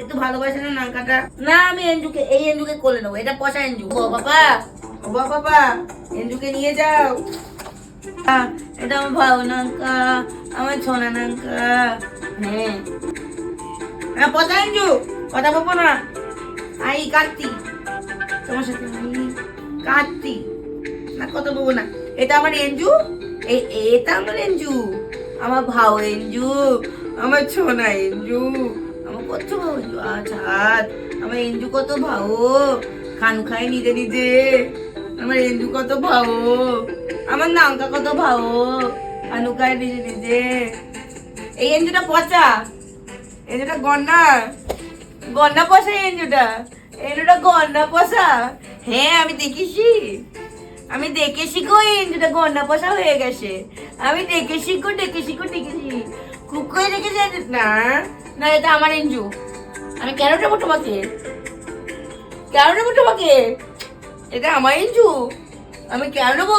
একটু ভালোবাসে না নাঙ্কাটা? না, আমি এঞ্জুকে এই এঞ্জুকে কোলে নেব। এটা পচা এঞ্জু ও বাবা ও বাবা এঞ্জুকে নিয়ে যাও। এটা আমার ভালো নাঙ্কা, আমার ছোনা নাঙ্কা। হ্যাঁ। হ্যাঁ পচা এঞ্জু কথা বলব না। আই কার্তিক তোমার সাথে কার্তিক না, কথা বলব না। এটা আমার এঞ্জু এ- এটা আমার এঞ্জু আমার ভাও এঞ্জু আমার ছোনা এঞ্জু আমার কত ভাও এঞ্জু আচ্ছা। আমার এঞ্জু কত ভাও? খান খাই নিজে নিজে আমার এঞ্জু কত ভাও? আমার নাঙ্কা কত ভাও? খানু খাই নিজে নিজে এই এঞ্জুটা পচা? এঞ্জুটা গন্না? গন্না পচা এই এঞ্জুটা এঞ্জুটা গন্না পচা? হ্যাঁ আমি দেখেছি। আমি দেখেছি গো এই এঞ্জুটা গন্ডা পয়সা হয়ে গেছে। আমি দেখেছি গো দেখেছি গো দেখেছি। খুব করে দেখেছি না? না, এটা আমার এঞ্জু আমি কেন নেব তোমাকে? কেন নেব তোমাকে? এটা আমার এঞ্জু আমি কেন নেব?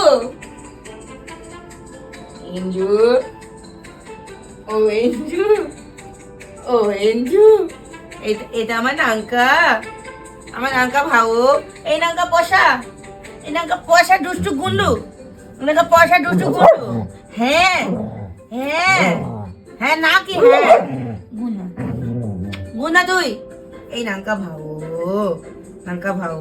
এঞ্জু ও এঞ্জু ও এঞ্জু এটা আমার নাঙ্কা। আমার নাঙ্কা ভাও। এই নাঙ্কা পয়সা এই নাঙ্কা পয়সা দুষ্টু গুন্ডু নাঙ্কা পয়সা দুষ্টু গুন্ডু হ্যাঁ। হ্যাঁ। হ্যাঁ না কি হ্যাঁ। গুনা তুই। এই নাঙ্কা ভাও নাঙ্কা ভাও।